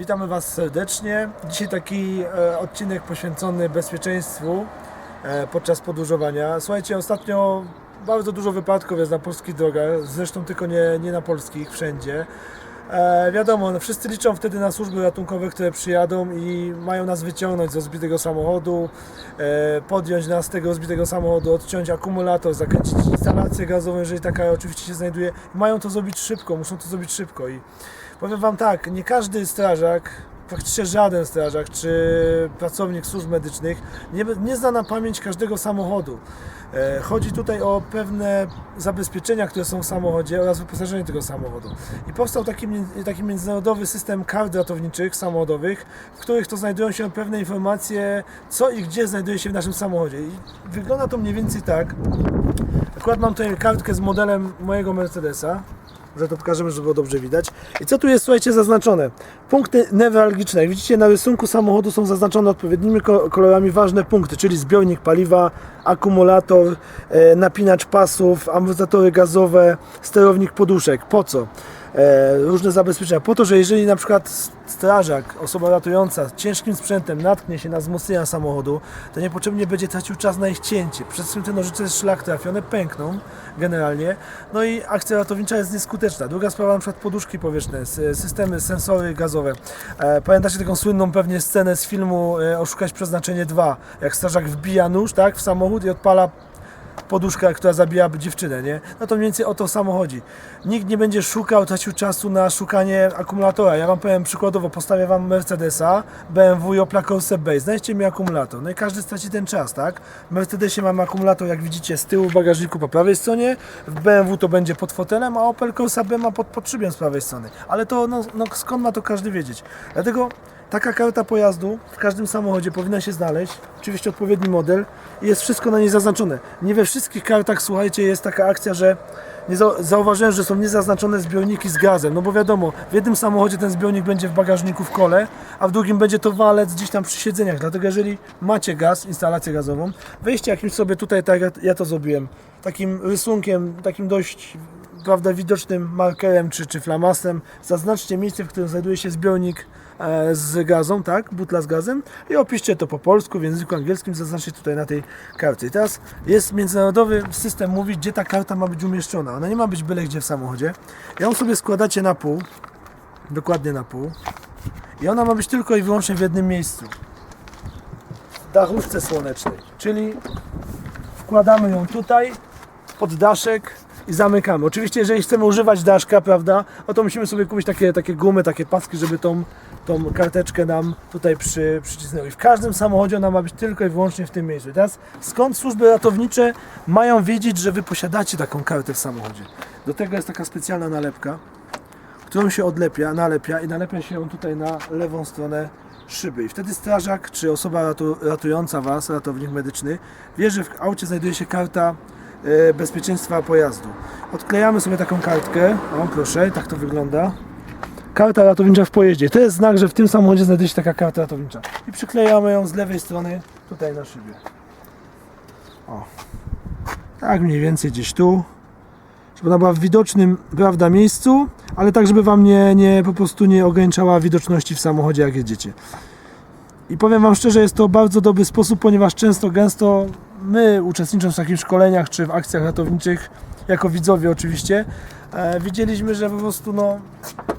Witamy Was serdecznie. Dzisiaj taki e, odcinek poświęcony bezpieczeństwu e, podczas podróżowania. Słuchajcie, ostatnio bardzo dużo wypadków jest na polskich drogach, zresztą tylko nie, nie na polskich, wszędzie. E, wiadomo, no, wszyscy liczą wtedy na służby ratunkowe, które przyjadą i mają nas wyciągnąć z rozbitego samochodu, e, podjąć nas z tego rozbitego samochodu, odciąć akumulator, zakręcić instalację gazową, jeżeli taka oczywiście się znajduje. Mają to zrobić szybko, muszą to zrobić szybko i powiem Wam tak, nie każdy strażak, praktycznie żaden strażak czy pracownik służb medycznych nie, nie zna na pamięć każdego samochodu. E, Chodzi tutaj o pewne zabezpieczenia, które są w samochodzie oraz wyposażenie tego samochodu. I powstał taki, taki międzynarodowy system kart ratowniczych samochodowych, w których to znajdują się pewne informacje, co i gdzie znajduje się w naszym samochodzie. I wygląda to mniej więcej tak. Akurat mam tutaj kartkę z modelem mojego Mercedesa. Że to pokażemy, żeby było dobrze widać. I co tu jest, słuchajcie, zaznaczone? Punkty newralgiczne. Jak widzicie, na rysunku samochodu są zaznaczone odpowiednimi ko- kolorami ważne punkty, czyli zbiornik paliwa, akumulator, e, napinacz pasów, amortyzatory gazowe, sterownik poduszek. Po co? E, różne zabezpieczenia. Po to, że jeżeli na przykład strażak, osoba ratująca ciężkim sprzętem natknie się na wzmocnienia samochodu, to niepotrzebnie będzie tracił czas na ich cięcie. Przez czym te nożyce szlak trafione pękną generalnie. No i akcja ratownicza jest nieskuteczna. Druga sprawa, na przykład poduszki powietrzne, systemy, sensory gazowe. E, pamiętacie taką słynną pewnie scenę z filmu e, Oszukać Przeznaczenie 2, jak strażak wbija nóż tak, w samochód i odpala poduszka, która zabija dziewczynę, nie? No to mniej więcej o to samo chodzi. Nikt nie będzie szukał, tracił czasu na szukanie akumulatora. Ja wam powiem przykładowo, postawię wam Mercedesa, BMW i Opla Corsa Base. Znajdźcie mi akumulator. No i każdy straci ten czas, tak? W Mercedesie mamy akumulator, jak widzicie, z tyłu w bagażniku po prawej stronie, w BMW to będzie pod fotelem, a Opel Corsa B ma pod podszybiem z prawej strony. Ale to, no, no skąd ma to każdy wiedzieć? Dlatego Taka karta pojazdu w każdym samochodzie powinna się znaleźć, oczywiście odpowiedni model i jest wszystko na niej zaznaczone. Nie we wszystkich kartach, słuchajcie, jest taka akcja, że zauważyłem, że są niezaznaczone zbiorniki z gazem, no bo wiadomo, w jednym samochodzie ten zbiornik będzie w bagażniku w kole, a w drugim będzie to walec gdzieś tam przy siedzeniach, dlatego jeżeli macie gaz, instalację gazową, weźcie jakimś sobie tutaj, tak jak ja to zrobiłem, takim rysunkiem, takim dość prawda, widocznym markerem czy, czy flamasem, zaznaczcie miejsce, w którym znajduje się zbiornik z gazą, tak, butla z gazem i opiszcie to po polsku, w języku angielskim, zaznaczcie tutaj na tej karcie. I teraz jest międzynarodowy system, mówi, gdzie ta karta ma być umieszczona. Ona nie ma być byle gdzie w samochodzie. Ją sobie składacie na pół, dokładnie na pół i ona ma być tylko i wyłącznie w jednym miejscu. W dachówce słonecznej, czyli wkładamy ją tutaj, pod daszek i zamykamy. Oczywiście, jeżeli chcemy używać daszka, prawda, no to musimy sobie kupić takie, takie gumy, takie paski, żeby tą, tą karteczkę nam tutaj przy. I w każdym samochodzie ona ma być tylko i wyłącznie w tym miejscu. I teraz skąd służby ratownicze mają wiedzieć, że Wy posiadacie taką kartę w samochodzie? Do tego jest taka specjalna nalepka, którą się odlepia, nalepia i nalepia się ją tutaj na lewą stronę szyby. I wtedy strażak czy osoba ratu, ratująca Was, ratownik medyczny, wie, że w aucie znajduje się karta bezpieczeństwa pojazdu. Odklejamy sobie taką kartkę. O, proszę, tak to wygląda. Karta ratownicza w pojeździe. To jest znak, że w tym samochodzie znajduje się taka karta ratownicza. I przyklejamy ją z lewej strony tutaj na szybie. O. Tak mniej więcej gdzieś tu żeby ona była w widocznym, prawda, miejscu, ale tak, żeby Wam nie, nie po prostu nie ograniczała widoczności w samochodzie, jak jedziecie. I powiem Wam szczerze, jest to bardzo dobry sposób, ponieważ często, gęsto my, uczestnicząc w takich szkoleniach czy w akcjach ratowniczych, jako widzowie oczywiście, e, widzieliśmy, że po prostu no,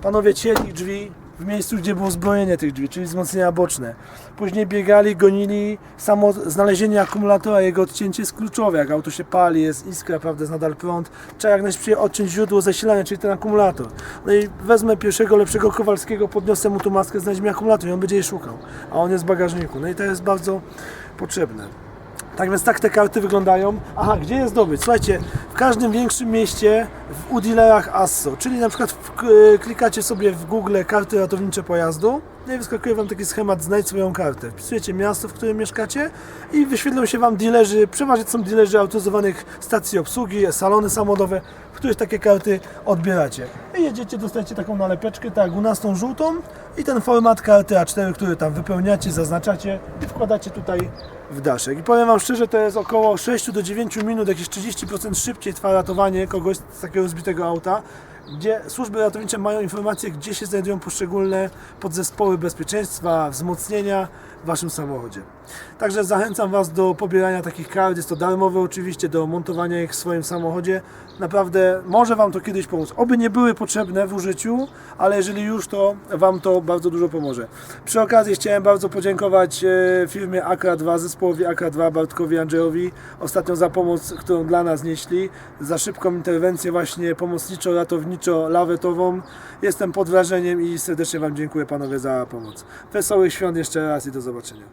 panowie cieli drzwi w miejscu, gdzie było zbrojenie tych drzwi, czyli wzmocnienia boczne. Później biegali, gonili, samo znalezienie akumulatora, jego odcięcie jest kluczowe. Jak auto się pali, jest iskra, prawda, jest nadal prąd, trzeba jak najszybciej odciąć źródło zasilania, czyli ten akumulator. No i wezmę pierwszego, lepszego Kowalskiego, podniosę mu tu maskę, znajdź mi akumulator i on będzie jej szukał, a on jest w bagażniku. No i to jest bardzo potrzebne. Tak więc tak te karty wyglądają. Aha, gdzie je zdobyć? Słuchajcie, w każdym większym mieście w u dealerach ASSO, czyli na przykład w, e, klikacie sobie w Google karty ratownicze pojazdu no i wyskakuje Wam taki schemat znajdź swoją kartę. Wpisujecie miasto, w którym mieszkacie i wyświetlą się Wam dealerzy, przeważnie są dealerzy autoryzowanych stacji obsługi, salony samochodowe, w których takie karty odbieracie. I jedziecie, dostajecie taką nalepeczkę, tak, u nas tą żółtą i ten format karty A4, który tam wypełniacie, zaznaczacie i wkładacie tutaj w daszek. I powiem Wam szczerze, to jest około 6 do 9 minut, jakieś 30% szybciej trwa ratowanie kogoś z takiego zbitego auta, gdzie służby ratownicze mają informacje, gdzie się znajdują poszczególne podzespoły bezpieczeństwa, wzmocnienia w Waszym samochodzie. Także zachęcam Was do pobierania takich kart, jest to darmowe oczywiście, do montowania ich w swoim samochodzie. Naprawdę może Wam to kiedyś pomóc. Oby nie były potrzebne w użyciu, ale jeżeli już, to Wam to bardzo dużo pomoże. Przy okazji chciałem bardzo podziękować e, firmie Akra 2, zespołowi Akra 2, Bartkowi Andrzejowi ostatnio za pomoc, którą dla nas nieśli, za szybką interwencję właśnie pomocniczo-ratowniczo-lawetową. Jestem pod wrażeniem i serdecznie Wam dziękuję Panowie za pomoc. Wesołych świąt jeszcze raz i do zobaczenia.